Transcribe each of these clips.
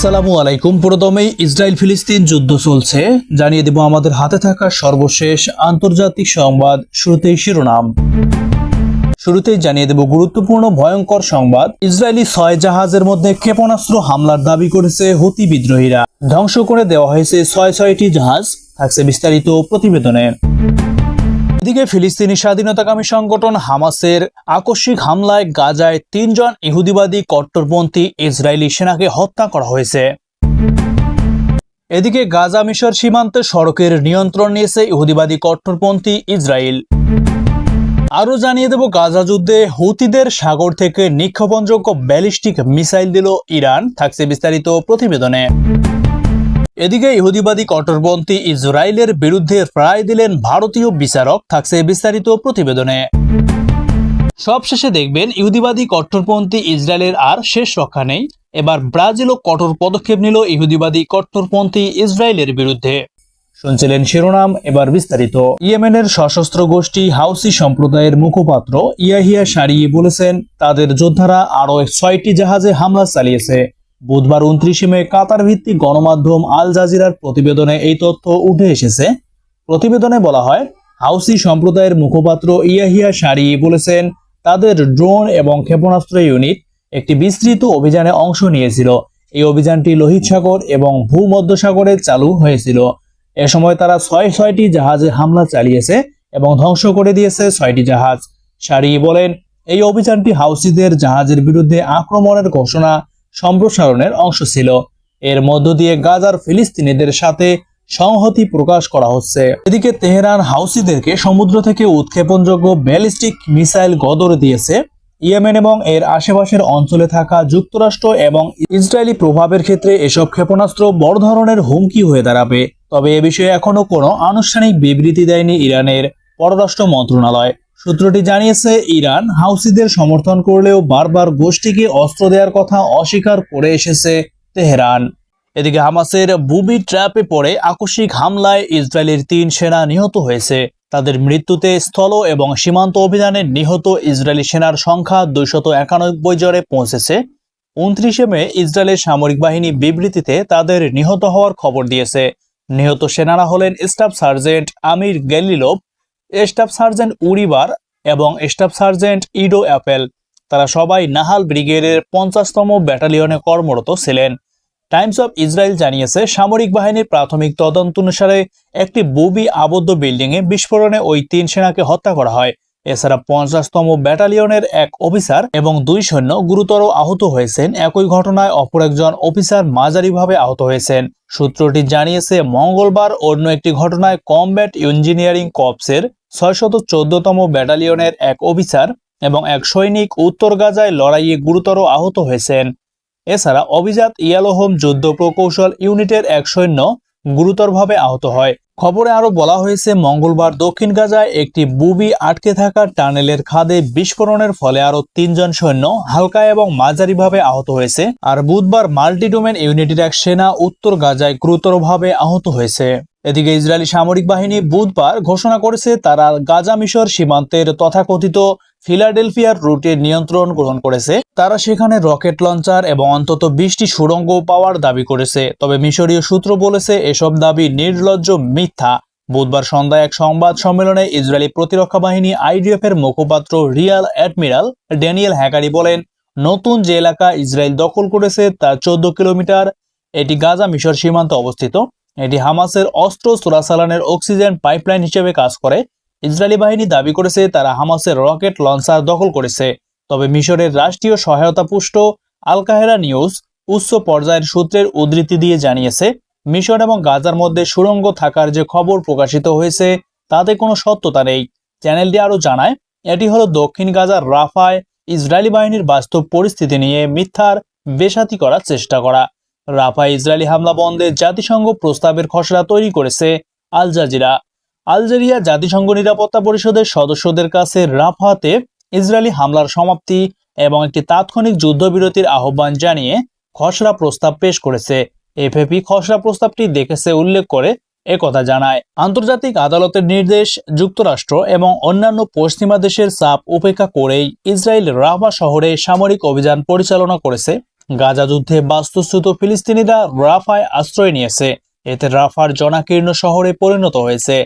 আসসালামু আলাইকুম। পুরোদমেই ইসরায়েল ফিলিস্তিন যুদ্ধ চলছে। জানিয়ে দেব আমাদের হাতে থাকা সর্বশেষ আন্তর্জাতিক সংবাদ শুরুতেই শিরোনাম। শুরুতেই জানিয়ে দেব গুরুত্বপূর্ণ ভয়ঙ্কর সংবাদ। ইসরায়েলি ছয় জাহাজের মধ্যে ক্ষেপণাস্ত্র হামলার দাবি করেছে হুতি বিদ্রোহীরা। ধ্বংস করে দেওয়া হয়েছে ছয় ছয়টি জাহাজ। থাকছে বিস্তারিত প্রতিবেদনে। এদিকে ফিলিস্তিনি স্বাধীনতাকামী সংগঠন হামাসের আকস্মিক হামলায় গাজায় তিনজন ইহুদিবাদী কট্টরপন্থী ইসরায়েলি সেনাকে হত্যা করা হয়েছে। এদিকে গাজা মিশর সীমান্তে সড়কের নিয়ন্ত্রণ নিয়েছে ইহুদিবাদী কট্টরপন্থী ইসরায়েল। আরও জানিয়ে দেব, গাজা যুদ্ধে হুতিদের সাগর থেকে নিক্ষেপণযোগ্য ব্যালিস্টিক মিসাইল দিল ইরান, থাকছে বিস্তারিত প্রতিবেদনে। এদিকে ইহুদিবাদী কট্টরপন্থী ইসরায়েলের বিরুদ্ধে রায় দিলেন ভারতীয় বিচারক, থাকছে বিস্তারিত প্রতিবেদনে। সবশেষে দেখবেন, ইহুদিবাদী কট্টরপন্থী ইসরায়েলের আর শেষ রক্ষা নেই। এবার ব্রাজিলও কঠোর পদক্ষেপ নিল ইহুদিবাদী কট্টরপন্থী ইসরায়েলের বিরুদ্ধে। শুনছিলেন শিরোনাম, এবার বিস্তারিত। ইয়েমেনের সশস্ত্র গোষ্ঠী হাউসি সম্প্রদায়ের মুখপাত্র ইয়াহিয়া সারিয়ে বলেছেন, তাদের যোদ্ধারা আরও ছয়টি জাহাজে হামলা চালিয়েছে। বুধবার উনত্রিশে মে কাতার ভিত্তিক গণমাধ্যম আল জাজিরার প্রতিবেদনে এই তথ্য উঠে এসেছে। প্রতিবেদনে বলা হয়, হাউসি সম্প্রদায়ের মুখপাত্র ইয়াহিয়া সারি বলেছেন, তাদের ড্রোন এবং ক্ষেপণাস্ত্র ইউনিট একটি বিস্তৃত অভিযানে অংশ নিয়েছিল। এই অভিযানটি লোহিত সাগর এবং ভূমধ্যসাগরে চালু হয়েছিল। এ সময় তারা ছয় ছয়টি জাহাজে হামলা চালিয়েছে এবং ধ্বংস করে দিয়েছে ছয়টি জাহাজ। সারি বলেন, এই অভিযানটি হাউসিদের জাহাজের বিরুদ্ধে আক্রমণের ঘোষণা সম্প্রসারণের অংশ ছিল। এর মধ্য দিয়ে গাজার ফিলিস্তিনিদের সাথে সংহতি প্রকাশ করা হচ্ছে। এদিকে তেহরান হাউসিদেরকে সমুদ্র থেকে উৎক্ষেপণযোগ্য ব্যালিস্টিক মিসাইল গদর দিয়েছে। ইয়েমেন এবং এর আশেপাশের অঞ্চলে থাকা যুক্তরাষ্ট্র এবং ইসরায়েলি প্রভাবের ক্ষেত্রে এসব ক্ষেপণাস্ত্র বড় ধরনের হুমকি হয়ে দাঁড়াবে। তবে এ বিষয়ে এখনও কোনো আনুষ্ঠানিক বিবৃতি দেয়নি ইরানের পররাষ্ট্র মন্ত্রণালয়। সূত্রটি জানিয়েছে, ইরান হাউসিদের সমর্থন করলেও বারবার গোষ্ঠীকে অস্ত্র দেওয়ার কথা অস্বীকার করে এসেছে তেহরান। এদিকে হামাসের বুবি ট্র্যাপে পড়ে আকস্মিক হামলায় ইসরায়েলের তিন সেনা নিহত হয়েছে। তাদের মৃত্যুতে স্থল এবং সীমান্ত অভিযানে নিহত ইসরায়েলি সেনার সংখ্যা দুইশত একানব্বই জনে পৌঁছেছে। উনত্রিশে মে ইসরায়েলের সামরিক বাহিনী বিবৃতিতে তাদের নিহত হওয়ার খবর দিয়েছে। নিহত সেনারা হলেন staff sergeant Amir গেলিলোভ staff sergeant উরিবার এবং স্টাফ সার্জেন্ট ইডো অ্যাপেল, তারা সবাই নাহাল ব্রিগেডের পঞ্চাশতম ব্যাটালিয়নে কর্মরত ছিলেন। টাইমস অফ ইসরায়েল জানিয়েছে, সামরিক বাহিনীর প্রাথমিক তদন্ত অনুসারে একটি বুবি আবদ্ধ বিল্ডিংয়ে বিস্ফোরণে ওই তিন সেনাকে হত্যা করা হয়। এছাড়া পঞ্চাশতম ব্যাটালিয়নের এক অফিসার এবং দুই সৈন্য গুরুতর আহত হয়েছেন। একই ঘটনায় অপর একজন অফিসার মাঝারিভাবে আহত হয়েছেন। সূত্রটি জানিয়েছে, মঙ্গলবার অন্য একটি ঘটনায় কমব্যাট ইঞ্জিনিয়ারিং কর্পসের ছয়শত চোদ্দতম ব্যাটালিয়নের এক অফিসার এবং এক সৈনিক উত্তর গাজায় লড়াইয়ে গুরুতর আহত হয়েছেন। এছাড়া অভিজাত ইয়ালোহোম যুদ্ধ প্রকৌশল ইউনিটের এক সৈন্য গুরুতরভাবে আহত হয়। খবরে আরও বলা হয়েছে, মঙ্গলবার দক্ষিণ গাজায় একটি বুবি আটকে থাকা টানেলের খাদে বিস্ফোরণের ফলে আরও তিনজন সৈন্য হালকা এবং মাঝারিভাবে আহত হয়েছে। আর বুধবার মাল্টিডোমেন ইউনিটের এক সেনা উত্তর গাজায় গুরুতরভাবে আহত হয়েছে। এদিকে ইসরায়েলি সামরিক বাহিনী বুধবার ঘোষণা করেছে তারা গাজা মিশর সীমান্তের তথাকথিত ফিলাডেলফিয়ার রুটে নিয়ন্ত্রণ গ্রহণ করেছে। তারা সেখানে রকেট লঞ্চার এবং অন্তত বিশটি সুড়ঙ্গ পাওয়ার দাবি করেছে। তবে মিশরীয় সূত্র বলেছে এসব দাবি নির্লজ্জ মিথ্যা। বুধবার সন্ধ্যায় এক সংবাদ সম্মেলনে ইসরায়েলি প্রতিরক্ষা বাহিনী আইডিএফ এর মুখপাত্র রিয়াল অ্যাডমিরাল ড্যানিয়েল হ্যাকারি বলেন, নতুন যে এলাকা ইসরায়েল দখল করেছে তা চোদ্দ কিলোমিটার, এটি গাজা মিশর সীমান্তে অবস্থিত। এটি হামাসের অস্ত্র চোরাচালানের অক্সিজেন পাইপলাইন হিসেবে কাজ করে। ইসরায়েলি বাহিনী দাবি করেছে তারা হামাসের রকেট লঞ্চার দখল করেছে। তবে মিশরের রাষ্ট্রীয় সহায়তা পুষ্ট আল কাহেরা নিউজ উচ্চ পর্যায়ের সূত্রের উদ্ধৃতি দিয়ে জানিয়েছে, মিশর এবং গাজার মধ্যে সুড়ঙ্গ থাকার যে খবর প্রকাশিত হয়েছে তাতে কোনো সত্যতা নেই। চ্যানেলটি আরও জানায়, এটি হলো দক্ষিণ গাজার রাফায় ইসরায়েলি বাহিনীর বাস্তব পরিস্থিতি নিয়ে মিথ্যার বেসাতি করার চেষ্টা করা। রাফায় ইসরায়েলি হামলা বন্ধে জাতিসংঘ প্রস্তাবের খসড়া তৈরি করেছে আল জাজিরা। আলজেরিয়া জাতিসংঘ নিরাপত্তা পরিষদের সদস্যদের কাছে রাফাতে ইসরায়েলি হামলার সমাপ্তি এবং একটি তাৎক্ষণিক যুদ্ধবিরতির আহ্বান জানিয়ে খসড়া প্রস্তাব পেশ করেছে। এফএপি খসড়া প্রস্তাবটি দেখেছে উল্লেখ করে একথা জানায়। আন্তর্জাতিক আদালতের নির্দেশ যুক্তরাষ্ট্র এবং অন্যান্য পশ্চিমা দেশের চাপ উপেক্ষা করেই ইসরায়েল রাফা শহরে সামরিক অভিযান পরিচালনা করেছে গাজা যুদ্ধে বাস্তুচ্যুত ফিলিস্তিনিরা রাফায় আশ্রয় নিয়েছে। এতে রাফার জনাকীর্ণ শহরে পরিণত হয়েছে।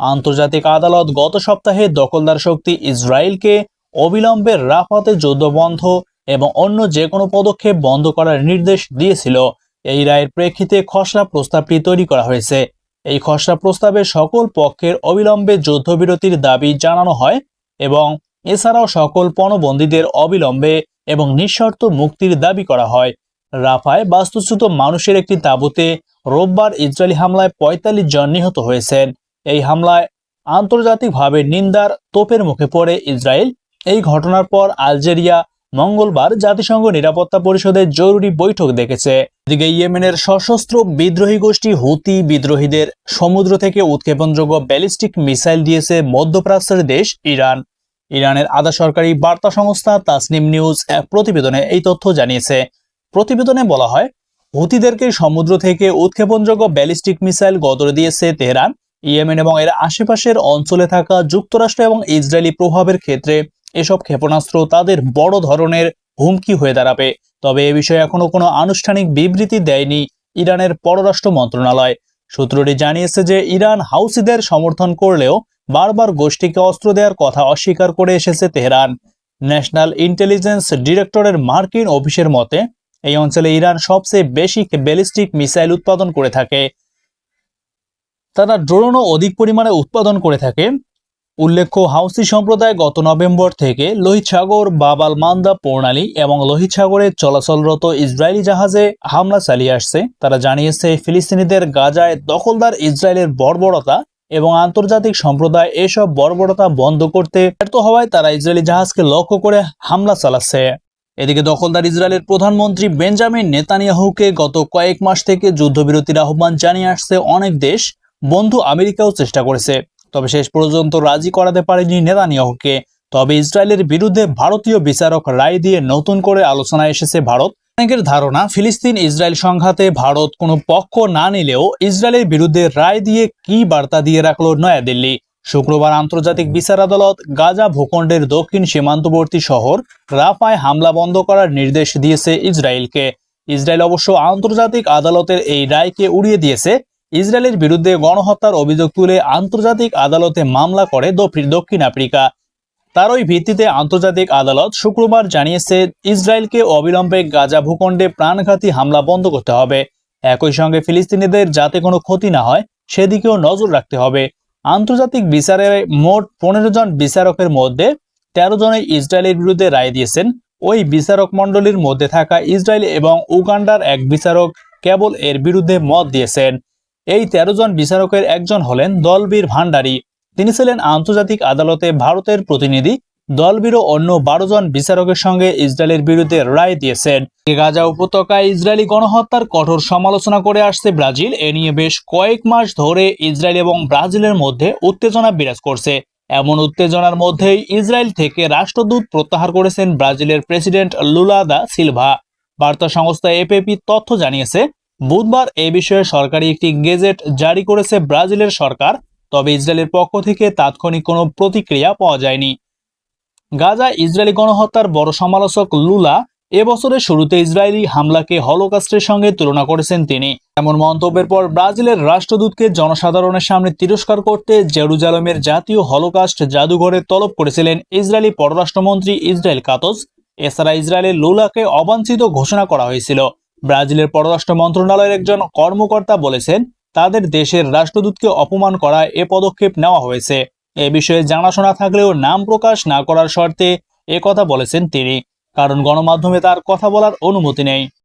আন্তর্জাতিক আদালত গত সপ্তাহে দখলদার শক্তি ইসরায়েলকে অবিলম্বে রাফাতে যুদ্ধ বন্ধ এবং অন্য যে কোনো পদক্ষেপ বন্ধ করার নির্দেশ দিয়েছিল। এই রায়ের প্রেক্ষিতে খসড়া প্রস্তাবটি তৈরি করা হয়েছে। এই খসড়া প্রস্তাবে সকল পক্ষের অবিলম্বে যুদ্ধবিরতির দাবি জানানো হয় এবং এছাড়াও সকল পণবন্দীদের অবিলম্বে এবং নিঃশর্ত মুক্তির দাবি করা হয়। রাফায় বাস্তুচ্যুত মানুষের একটি তাঁবুতে রোববার ইসরায়েলি হামলায় পঁয়তাল্লিশ জন নিহত হয়েছেন। এই হামলায় আন্তর্জাতিকভাবে নিন্দার তোপের মুখে পড়ে ইসরায়েল। এই ঘটনার পর আলজেরিয়া মঙ্গলবার জাতিসংঘ নিরাপত্তা পরিষদের জরুরি বৈঠক দেখেছে। এদিকে ইয়েমেনের সশস্ত্র বিদ্রোহী গোষ্ঠী হুতি বিদ্রোহীদের সমুদ্র থেকে উৎক্ষেপণযোগ্য ব্যালিস্টিক মিসাইল দিয়েছে মধ্যপ্রাচ্যের দেশ ইরান। ইরানের আধা সরকারি বার্তা সংস্থা তাসনিম নিউজ এক প্রতিবেদনে এই তথ্য জানিয়েছে। প্রতিবেদনে বলা হয়, হুতিদেরকে সমুদ্র থেকে উৎক্ষেপণযোগ্য ব্যালিস্টিক মিসাইল গদর দিয়েছে তেহরান, ইয়েমেন এবং এর আশেপাশের অঞ্চলে থাকা যুক্তরাষ্ট্র এবং ইসরায়েলি প্রভাবের ক্ষেত্রে এসব ক্ষেপণাস্ত্র তাদের বড় ধরনের হুমকি হয়ে দাঁড়াবে। তবে এ বিষয়ে এখনও কোনো আনুষ্ঠানিক বিবৃতি দেয়নি ইরানের পররাষ্ট্র মন্ত্রণালয়। সূত্রটি জানিয়েছে যে, ইরান হাউসিদের সমর্থন করলেও বারবার গোষ্ঠীকে অস্ত্র দেওয়ার কথা অস্বীকার করে এসেছে তেহরান। ন্যাশনাল ইন্টেলিজেন্স ডিরেক্টরের মার্কিন অফিসের মতে, এই অঞ্চলে ইরান সবচেয়ে বেশি ব্যালিস্টিক মিসাইল উৎপাদন করে থাকে। তারা ড্রোনও অধিক পরিমাণে উৎপাদন করে থাকে। উল্লেখ্য, হাউসি সম্প্রদায় গত নভেম্বর থেকে লোহিত সাগর, বাবাল মান্দা প্রণালী এবং লোহিত সাগরে চলাচলরত ইসরায়েলি জাহাজে হামলা চালিয়ে আসছে। তারা জানিয়েছে, ফিলিস্তিনিদের গাজায় দখলদার ইসরায়েলের বর্বরতা এবং আন্তর্জাতিক সম্প্রদায় এসব বর্বরতা বন্ধ করতে ব্যর্থ হওয়ায় তারা ইসরায়েলি জাহাজকে লক্ষ্য করে হামলা চালাচ্ছে। এদিকে দখলদার ইসরায়েলের প্রধানমন্ত্রী বেঞ্জামিন নেতানিয়াহুকে গত কয়েক মাস থেকে যুদ্ধবিরতির আহ্বান জানিয়ে আসছে অনেক দেশ, বন্ধু আমেরিকাও চেষ্টা করেছে। তবে শেষ পর্যন্ত রাজি করাতে পারেনি নেতানিয়াহুকে। তবে ইসরায়েলের বিরুদ্ধে ভারতীয় বিচারক রায় দিয়ে নতুন করে আলোচনায় এসেছে ভারত। অনেকের ধারণা, ফিলিস্তিন ইসরায়েল সংঘাতে ভারত কোনো পক্ষ না নিলেও ইসরায়েলের বিরুদ্ধে রায় দিয়ে কি বার্তা দিয়ে রাখল নয়াদিল্লি? শুক্রবার আন্তর্জাতিক বিচার আদালত গাজা ভূখণ্ডের দক্ষিণ সীমান্তবর্তী শহর রাফায় হামলা বন্ধ করার নির্দেশ দিয়েছে ইসরায়েলকে। ইসরায়েল অবশ্য আন্তর্জাতিক আদালতের এই রায়কে উড়িয়ে দিয়েছে। ইসরায়েলের বিরুদ্ধে গণহত্যার অভিযোগ তুলে আন্তর্জাতিক আদালতে মামলা করে দক্ষিণ আফ্রিকা। তারই ভিত্তিতে আন্তর্জাতিক আদালত শুক্রবার জানিয়েছে, ইসরায়েলকে অবিলম্বে গাজা ভূখণ্ডে প্রাণঘাতী হামলা বন্ধ করতে হবে। একই সঙ্গে ফিলিস্তিনিদের যাতে কোনো ক্ষতি না হয়, সেদিকেও নজর রাখতে হবে। আন্তর্জাতিক বিচারে মোট পনেরো জন বিচারকের মধ্যে তেরো জনে ইসরায়েলের বিরুদ্ধে রায় দিয়েছেন। ওই বিচারক মণ্ডলীর মধ্যে থাকা ইসরায়েল এবং উগান্ডার এক বিচারক কেবল এর বিরুদ্ধে মত দিয়েছেন। এই তেরো জন বিচারকের একজন হলেন দলবীর ভান্ডারী তিনি ছিলেন আন্তর্জাতিক আদালতে ভারতের প্রতিনিধি। দলবীর অন্য বারো জন বিচারকের সঙ্গে ইসরায়েলের বিরুদ্ধে রায় দিয়েছেন। গাজা উপত্যকায় ইসরায়েলি গণহত্যার কঠোর সমালোচনা করে আসছে ব্রাজিল। এ নিয়ে বেশ কয়েক মাস ধরে ইসরায়েল এবং ব্রাজিলের মধ্যে উত্তেজনা বিরাজ করছে। এমন উত্তেজনার মধ্যেই ইসরায়েল থেকে রাষ্ট্রদূত প্রত্যাহার করেছেন ব্রাজিলের প্রেসিডেন্ট লুলা দা সিলভা। বার্তা সংস্থা এপিপি তথ্য জানিয়েছে, বুধবার এ বিষয়ে সরকারি একটি গেজেট জারি করেছে ব্রাজিলের সরকার। তবে ইসরায়েলের পক্ষ থেকে তাৎক্ষণিক কোনো প্রতিক্রিয়া পাওয়া যায়নি। গাজা ইসরায়েলি গণহত্যার বড় সমালোচক লুলা এবছরের শুরুতে ইসরায়েলি হামলাকে হলোকাস্টের সঙ্গে তুলনা করেছেন তিনি। এমন মন্তব্যের পর ব্রাজিলের রাষ্ট্রদূতকে জনসাধারণের সামনে তিরস্কার করতে জেরুজালেমের জাতীয় হলোকাস্ট জাদুঘরে তলব করেছিলেন ইসরায়েলি পররাষ্ট্রমন্ত্রী ইসরায়েল কাতজ এছাড়া ইসরায়েলের লুলাকে অবাঞ্ছিত ঘোষণা করা হয়েছিল। ব্রাজিলের পররাষ্ট্র মন্ত্রণালয়ের একজন কর্মকর্তা বলেছেন তাদের দেশের রাষ্ট্রদূতকে অপমান করা এ পদক্ষেপ নেওয়া হয়েছে। এ বিষয়ে জানাশোনা থাকলেও নাম প্রকাশ না করার শর্তে এ কথা বলেছেন তিনি। কারণ গণমাধ্যমে তার কথা বলার অনুমতি নেই।